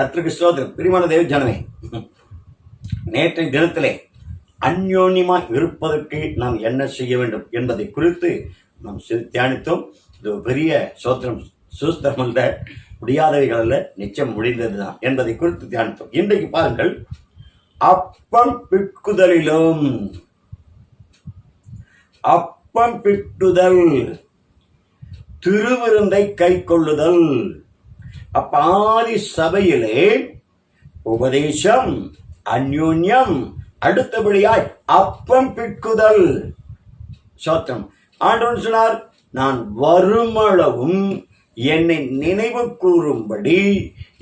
கத்திரிக்கு ஸ்தோத்திரம். பிரிமான தேவ ஜனமே நேற்றைய தினத்திலே அந்யோன்யமாக இருப்பதற்கு நாம் என்ன செய்ய வேண்டும் என்பதை குறித்து நாம் தியானித்தோம். இது பெரிய சோத்திரம் சூஸ்திரம் அல்ல முடியாதவைகள் அல்ல நிச்சயம் முடிந்ததுதான் என்பதை குறித்து தியானித்தோம். இன்றைக்கு பாருங்கள் அப்பம் பிட்குதலிலும் அப்பம் பிட்டுதல் திருவிருந்தை கை கொள்ளுதல் அப்பாதி சபையிலே உபதேசம் அந்யோன்யம் அடுத்தபடியாய் அப்பம் பிற்குதல் சோத்திரம். ஆண்டவன் சொன்னார் நான் வருமளவும் என்னை நினைவு கூறும்படி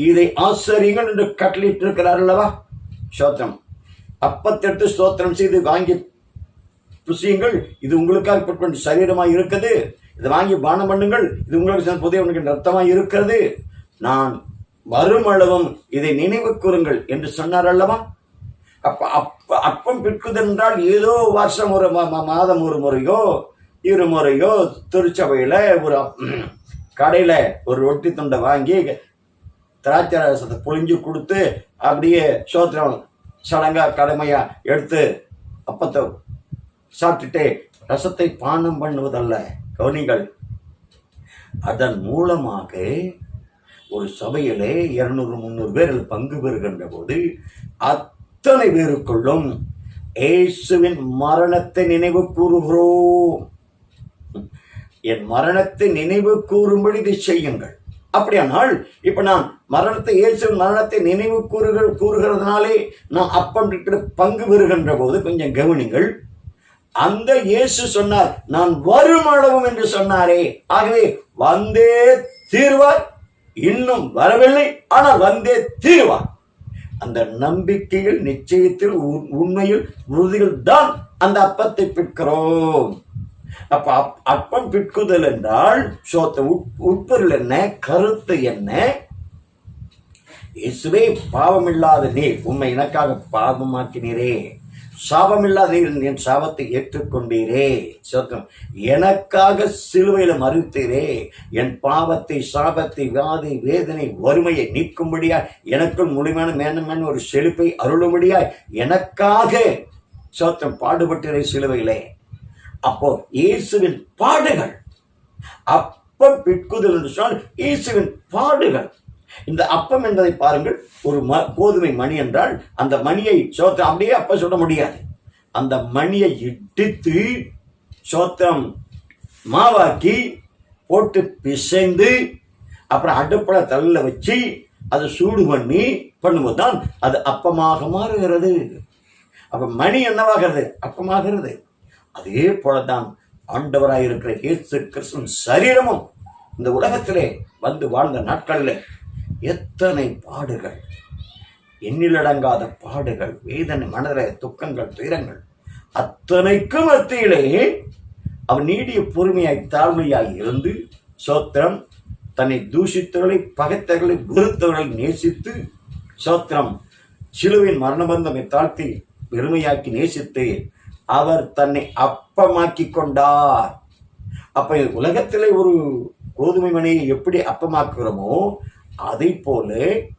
இதை ஆசிரியர்கள் என்று கட்டளிட்டிருக்கிறார் அல்லவா சோத்திரம். அப்பத்தெடுத்து ஸ்தோத்திரம் செய்து வாங்கி புசியுங்கள். இது உங்களுக்காக சரீரமாக சரீரமாய் இருக்குது இதை வாங்கி பானம் பண்ணுங்கள். இது உங்களுக்கு புதிய உனக்கு ரத்தமாக இருக்கிறது. நான் வருமளவும் இதை நினைவு கூறுங்கள் என்று சொன்னார் அல்லவா? அப்ப அப்ப அப்பம் பிற்குது என்றால் ஏதோ வருஷம் ஒரு மா- மாதம் ஒரு முறையோ இரு முறையோ திருச்சபையில ஒரு கடையில ஒரு ரொட்டி துண்டை வாங்கி திராட்சை ரசத்தை புழிஞ்சு கொடுத்து அப்படியே சோத்திரம் சடங்கா கடமையா எடுத்து அப்பத்தை சாப்பிட்டுட்டு ரசத்தை பானம் பண்ணுவதல்ல கவனிகள். அதன் மூலமாக ஒரு சபையிலே இருநூறு முந்நூறு பேர்கள் பங்கு பெறுகின்ற போது அத்தனை பேருக்குள்ளும் இயேசுவின் மரணத்தை நினைவு கூறுகிறோம். என் மரணத்தை நினைவு கூறும்படி இதை செய்யுங்கள். அப்படியானால் இப்ப நான் மரணத்தை இயேசுவின் மரணத்தை நினைவு கூறுகிற கூறுகிறதுனாலே நான் அப்பம் பங்கு பெறுகின்ற போது கொஞ்சம் கவனிங்கள். அந்த இயேசு சொன்னார் நான் வரும் அளவும் என்று சொன்னாரே. ஆகவே வந்தே தீர்வார். இன்னும் வரவில்லை ஆனால் வந்தே தீர்வார். அந்த நம்பிக்கையில் நிச்சயத்தில் உண்மையில் உறுதியில் தான் அந்த அப்பத்தை பிற்கிறோம். அப்ப அப்- அப்பம் பிற்குதல் என்றால் சோத்த உட்- உட்பொருள் என்ன கருத்து என்ன? இயேசுவே பாவமில்லாத நீர் உண்மை எனக்காக பாவமாக்கினீரே. சாபமில்லாத என் சாபத்தை ஏற்றுக்கொண்டீரே. சொர்க்கம். எனக்காக சிலுவையில் மறுத்தீரே என் பாவத்தை சாபத்தை வியாதி வேதனை வறுமையை நீக்கும்படியாய் எனக்குள் முழுமையான மேன்மேன் ஒரு செழிப்பை அருளும்படியாய் எனக்காக சோத்திரம் பாடுபட்டீரே சிலுவையிலே. அப்போ இயேசுவின் பாடுகள் அப்பம் பிற்குதல் என்று சொன்னால் இயேசுவின் பாடுகள். இந்த அப்பம் என்பதை பாருங்கள் ஒரு ம கோதுமை மணி என்றால் அந்த மணியை சோத்திரம் அப்படியே அப்ப சொல்ல முடியாது. அந்த மணியை இடித்து சோத்திரம் மாவாக்கி போட்டு பிசைந்து அப்புறம் அடுப்பில் தள்ள வச்சு அதை சூடு பண்ணி பண்ணும்போது தான் அது அப்பமாக மாறுகிறது. அப்போ மணி என்னவாகிறது? அப்பமாகிறது. அதே போல தான் ஆண்டவராக இருக்கிற இயேசு கிறிஸ்துவின் சரீரமும் இந்த உலகத்திலே வந்து வாழ்ந்த நாட்களில் எத்தனை பாடுகள்? எண்ணிலடங்காத பாடுகள் வேதனை மனதில துக்கங்கள் துயரங்கள். அத்தனைக்கும் மத்தியிலே அவன் நீடிய பொறுமையாய் தாழ்மையாய் இருந்து சோத்திரம் தன்னை தூஷித்தவர்களை பகைத்தவர்களை வெறுத்தவர்களை நேசித்து சோத்திரம் சிலுவின் மரணபந்தமை தாழ்த்தி பெருமையாக்கி நேசித்து அவர் தன்னை அப்பமாக்கி கொண்டார். அப்ப உலகத்திலே ஒரு கோதுமை மணியை எப்படி அப்பமாக்குகிறோமோ அதை போல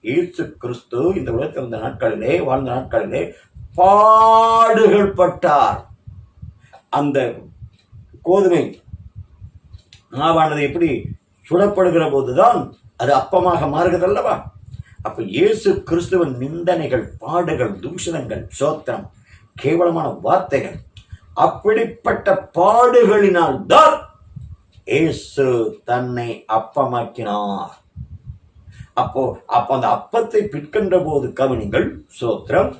இயேசு கிறிஸ்து இந்த உலகத்தில் இருந்த நாட்களிலே வாழ்ந்த நாட்களிலே பாடுகள் பட்டார். அந்த கோதுமை மாவானது எப்படி சுடப்படுகிற போதுதான் அது அப்பமாக மாறுகிறது அல்லவா அப்ப இயேசு கிறிஸ்துவின் நிந்தனைகள் பாடுகள் தூஷணங்கள் சோத்திரம் கேவலமான வார்த்தைகள் அப்படிப்பட்ட பாடுகளினால் தான் இயேசு தன்னை அப்பமாக்கினார். அப்போ அப்போ அந்த அப்பத்தை பிற்கின்ற போது கவனிங்கள் சோத்திரம்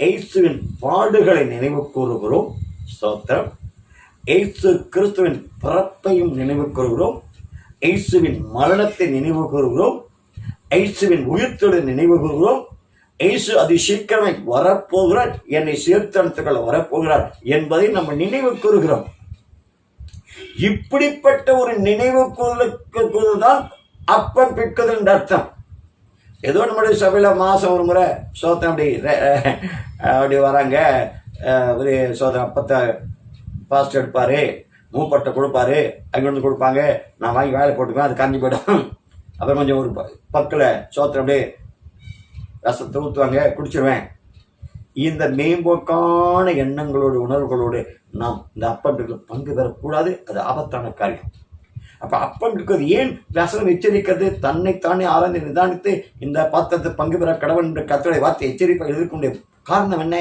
இயேசுவின் பாடுகளை நினைவு கூறுகிறோம் சோத்திரம். எய்சு கிறிஸ்துவின் பிறப்பையும் நினைவு கூறுகிறோம் எய்சுவின் மரணத்தை நினைவு கூறுகிறோம் எய்சுவின் உயிர்த்தொழில் நினைவு கூறுகிறோம் எய்சு அதி சீக்கிரமே வரப்போகிறார் என்னை சீர்திருத்தங்கள் வரப்போகிறார் என்பதை நம்ம நினைவு கூறுகிறோம். இப்படிப்பட்ட ஒரு நினைவு கூறுதலுக்கு தான் அப்பம் பிக்குதுன்ற அர்த்தம். ஏதோ நம்முடைய சபையில் மாதம் ஒரு முறை சோத்தம் அப்படி அப்படி வராங்க. ஒரு சோதனை அப்பத்தை பாஸ்ட் எடுப்பார் மூப்பட்டை கொடுப்பாரு அங்கிருந்து கொடுப்பாங்க. நான் வாங்கி வேலை போட்டுக்குவேன் அது காஞ்சி போயிடும். அப்புறம் கொஞ்சம் ஒரு ப- பக்கில் சோத்திரம் அப்படியே ரசத்தை ஊற்றுவாங்க குடிச்சிருவேன். இந்த மேம்போக்கான எண்ணங்களோடு உணர்வுகளோடு நாம் இந்த அப்பம் பங்கு பெறக்கூடாது. அது ஆபத்தான காரியம். அப்ப அப்பம் இருக்கிறது ஏன் வியாசனம் எச்சரிக்கிறது? தன்னைத்தானே ஆராய்ந்து நிதானித்து இந்த பாத்திரத்தை பங்கு பெற கடவுள் என்ற கத்தோடைய வார்த்தை எச்சரிப்பாக எதிர்கொண்ட காரணம் என்ன?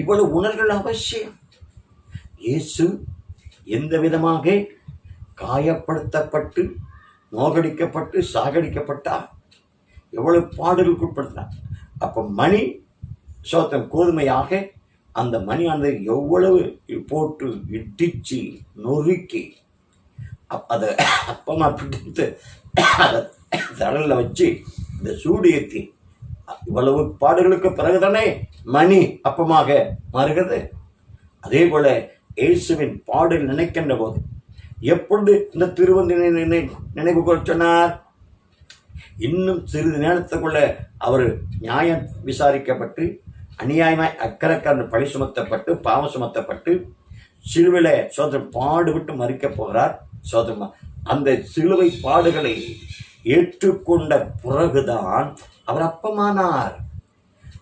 இவ்வளவு உணர்வுகள் அவசியம். இயேசு எந்த விதமாக காயப்படுத்தப்பட்டு நோகடிக்கப்பட்டு சாகடிக்கப்பட்டார்? எவ்வளவு பாடலுக்கு உட்படுத்தினார். அப்போ மணி சோத்தம் கோதுமையாக அந்த மணியானது எவ்வளவு போட்டு இடிச்சு நொறுக்கி அதை அப்பமாக பிடித்து அதை தடலில் வச்சு இந்த சூடு ஏற்றி இவ்வளவு பாடுகளுக்கு பிறகுதானே மணி அப்பமாக மாறுகிறது. அதே போல இயேசுவின் பாடல் நினைக்கின்ற போது எப்பொழுது இந்த திருவந்தி நினைவு கூற சொன்னார்? இன்னும் சிறிது நேரத்துக்குள்ள அவர் நியாயம் விசாரிக்கப்பட்டு அநியாயமாய் அக்கறைக்காரன் பழி சுமத்தப்பட்டு பாவம் சுமத்தப்பட்டு சிலுவில சோதரன் பாடுபட்டு மறிக்கப் போகிறார். சோதரமா அந்த சிலுவை பாடுகளை ஏற்றுக்கொண்ட பிறகுதான் அவர் அப்பமானார்.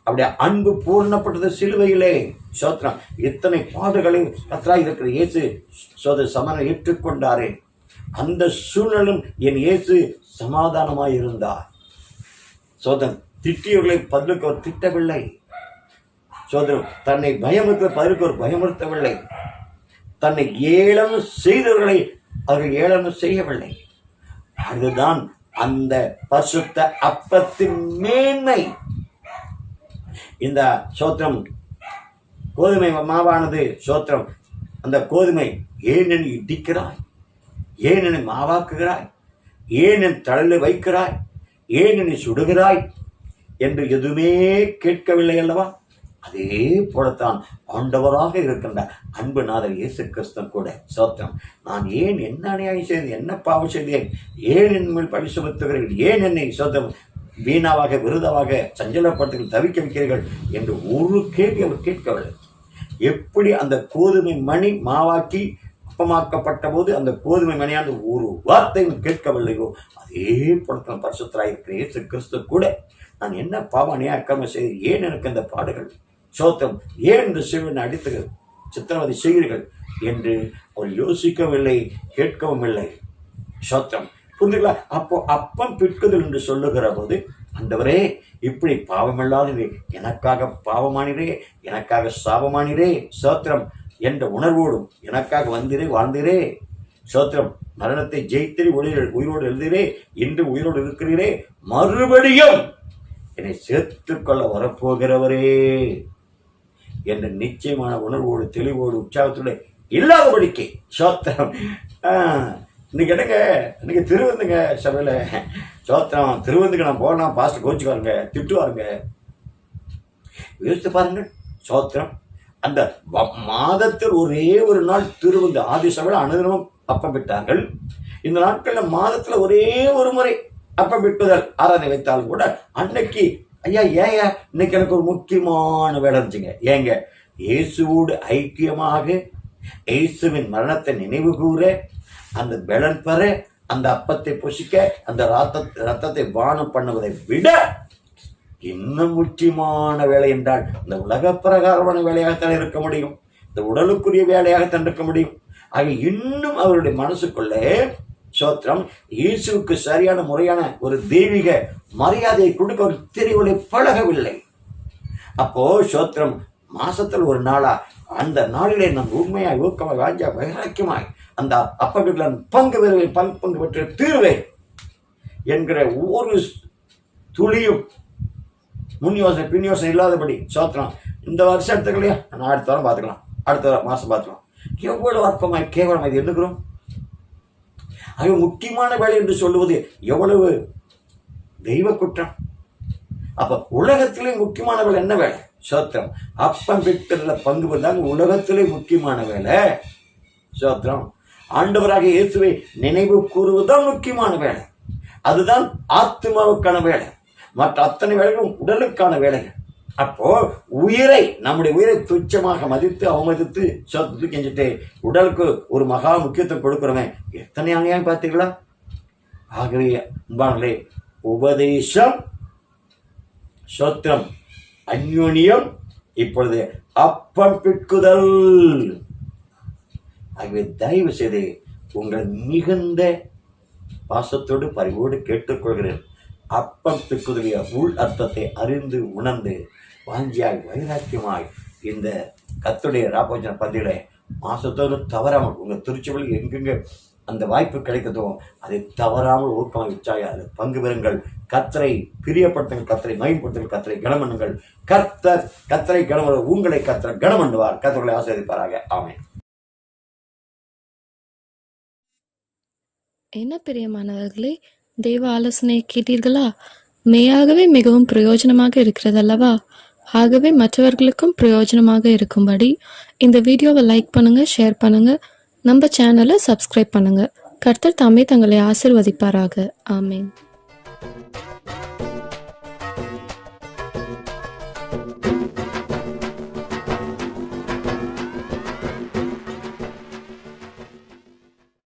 அவருடைய அன்பு பூர்ணப்பட்டது சிலுவையிலே. சோத்ரம் இத்தனை பாடுகளை கத்தராய் இருக்கிற இயேசு சோத சமணம் ஏற்றுக்கொண்டாரே. அந்த சூழலும் என் இயேசு சமாதானமாய் இருந்தார். சோதன் திட்டியவர்களை பதிலுக்கு அவர் திட்டவில்லை. சோதரம் தன்னை பயமுறுத்த பதிலுக்கு அவர் பயமுறுத்தவில்லை. தன்னை ஏளனம் செய்தவர்களை அவர்கள் ஏளனம் செய்யவில்லை. அதுதான் அந்த பசுத்த அப்பத்தின் மேன்மை. இந்த சோத்திரம் கோதுமை மாவானது சோத்திரம். அந்த கோதுமை ஏன் இடிக்கிறாய் ஏன் மாவாக்குகிறாய் ஏன் என் தழலை வைக்கிறாய் ஏன் சுடுகிறாய் என்று எதுவுமே கேட்கவில்லை அல்லவா? அதே போலத்தான் ஆண்டவராக இருக்கின்ற அன்பு நாதர் இயேசு கிறிஸ்தன் கூட. சோத்திரம். நான் ஏன் என்ன அநியாயம் செய்தேன்? என்ன பாவம் செய்தேன்? ஏன் என் மேல் பழி சுமத்துகிறீர்கள் ஏன் என்னை சோத்திரம் வீணாவாக விருதாவாக சஞ்சலப்படுத்துகள் தவிக்க வைக்கிறீர்கள் என்று ஒரு கேள்வி அவர் கேட்கவில்லை. எப்படி அந்த கோதுமை மணி மாவாக்கி அப்பமாக்கப்பட்ட போது அந்த கோதுமை மணியானது ஒரு வார்த்தையும் கேட்கவில்லையோ அதே போலத்தான் பரிசுத்தராயிருக்கிற இயேசு கிறிஸ்து கூட. நான் என்ன பாவம் அக்கிரமம் செய்து ஏன் எனக்கு இந்த பாடுகள்? சோத்தம் ஏன் இந்த சிவன் அடித்து சித்திரவதை செய்கிறீர்கள் என்று அவர் யோசிக்கவில்லை கேட்கவும் இல்லை. சோத்திரம் புரிந்துங்களா அப்போ அப்பம் பிற்குதல் என்று சொல்லுகிற போது அந்தவரே இப்படி பாவமில்லாதது எனக்காக பாவமானிரே எனக்காக சாபமானிரே சோத்திரம் என்ற உணர்வோடும் எனக்காக வந்திரே வாழ்ந்திரே. சோத்திரம் மரணத்தை ஜெயித்திரி ஒளியில் உயிரோடு எழுதிரே இன்று உயிரோடு இருக்கிறீரே மறுபடியும் என்னை சேர்த்துக்கொள்ள வரப்போகிறவரே. என்ற நிச்சயமான உணர்வோடு தெளிவோடு உற்சாகத்தோடு இல்லாதபடிக்கு சோத்திரம். இன்னைக்கு என்னங்க? இன்னைக்கு திருவந்துங்க சபையில். சோத்திரம் திருவந்துக்கு நான் போனால் பாஸ்டர் கோச்சுக்காருங்க திட்டுவாருங்க. யோசித்து பாருங்க சோத்திரம். அந்த மாதத்தில் ஒரே ஒரு நாள் திருவந்து ஆதி சபையில் அனுதினமும் அப்பம் விட்டார்கள். இந்த நாட்களில் மாதத்தில் ஒரே ஒரு முறை அப்பம் விட்டுதல் ஆராதனை வைத்தாலும் கூட அன்னைக்கு ஐயா ஏயா இன்னைக்கு எனக்கு ஒரு முக்கியமான வேலை இருந்துச்சுங்க. ஏங்க இயேசுவோடு ஐக்கியமாக இயேசுவின் மரணத்தை நினைவு கூற அந்த பெலன் பெற அந்த அப்பத்தை புசிக்க அந்த ரத்த ரத்தத்தை பானம் பண்ணுவதை விட இன்னும் முக்கியமான வேலை என்றால் இந்த உலக பிரகாரமான வேலையாகத்தான் இருக்க முடியும். இந்த உடலுக்குரிய வேலையாகத்தான் இருக்க முடியும். ஆக இன்னும் அவருடைய மனசுக்குள்ளே சோத்திரம் இயேசுக்கு சரியான முறையான ஒரு தெய்வீக மரியாதையை கொடுக்க ஒரு தெரிவுகளை பழகவில்லை. அப்போ சோத்திரம் மாசத்தில் ஒரு நாளா அந்த நாளிலே நம் உண்மையாய் ஊக்கமாய் வாஞ்சா வைராக்கியமாய் அந்த அப்பவீட்டில் பங்கு பெறுவேன் பங்கு பங்கு பெற்று தீர்வேன் என்கிற ஒரு துளியும் முன் யோசனை பின் யோசனை இல்லாதபடி சோத்திரம் இந்த வருஷம் எடுத்துக்கலையா? நான் அடுத்த வாரம் பார்த்துக்கலாம். அடுத்த வாரம் மாதம் பார்த்துக்கலாம். எவ்வளவு அற்பமாய் கேவலமாய் இது எடுக்கிறோம் ஆக முக்கியமான வேலை என்று சொல்லுவது எவ்வளவு தெய்வ குற்றம்? அப்ப உலகத்திலே முக்கியமான வேலை என்ன வேலை? சோத்திரம். அப்பம் பெற்றதுல பங்கு பெற்றாங்க உலகத்திலே முக்கியமான வேலை. சோத்திரம். ஆண்டவராக இயேசுவை நினைவு கூறுவதுதான் முக்கியமான வேலை. அதுதான் ஆத்மாவுக்கான வேலை. மற்ற அத்தனை வேலைகளும் உடலுக்கான வேலைகள். அப்போ உயிரை நம்முடைய உயிரை துச்சமாக மதித்து அவமதித்து சொத்து கெஞ்சிட்டு உடலுக்கு ஒரு மகா முக்கியத்துவம் கொடுக்கிறோமே எத்தனை அநியாயம் பார்த்தீங்களா ஆகவே அன்பானே உபதேசம் சோத்திரம் அந்யோன்யம் இப்பொழுது அப்பம் பிற்குதல் ஆகவே தயவு செய்து உங்கள் மிகுந்த பாசத்தோடு பரிவோடு கேட்டுக்கொள்கிறேன். அப்பம் பிற்குதலிய உள் அர்த்தத்தை அறிந்து உணர்ந்து வாஞ்சியாய் வைராக்கியமாய் இந்த கத்துடைய ராபோஜன பந்தியில மாசத்தோடு தவறாமல் உங்கள் திருச்சிகளில் எங்கெங்க அந்த வாய்ப்பு கிடைக்குதோ அதை தவறாமல் ஊக்கமாக உற்சாக அது பங்கு பெறுங்கள். கத்தரை பிரியப்படுத்துங்கள் கத்தரை மயப்படுத்துங்கள் கத்தரை கனமண்ணுங்கள். கர்த்தர் கத்தரை கனம உங்களை கத்தர் கனமண்ணுவார். கத்தர்களை ஆசிரியப்பாராக ஆமை என்ன பிரியமானவர்களே தெய்வ ஆலோசனை கேட்டீர்களா? மெய்யாகவே மிகவும் பிரயோஜனமாக இருக்கிறதல்லவா? ஆகவே மற்றவர்களுக்கும் பிரயோஜனமாக இருக்கும்படி இந்த வீடியோவை லைக் பண்ணுங்க ஷேர் பண்ணுங்க. நம்ம சேனலை சப்ஸ்கிரைப் பண்ணுங்க. கர்த்தர் தாமே தங்களை ஆசிர்வதிப்பாராக. ஆமேன்.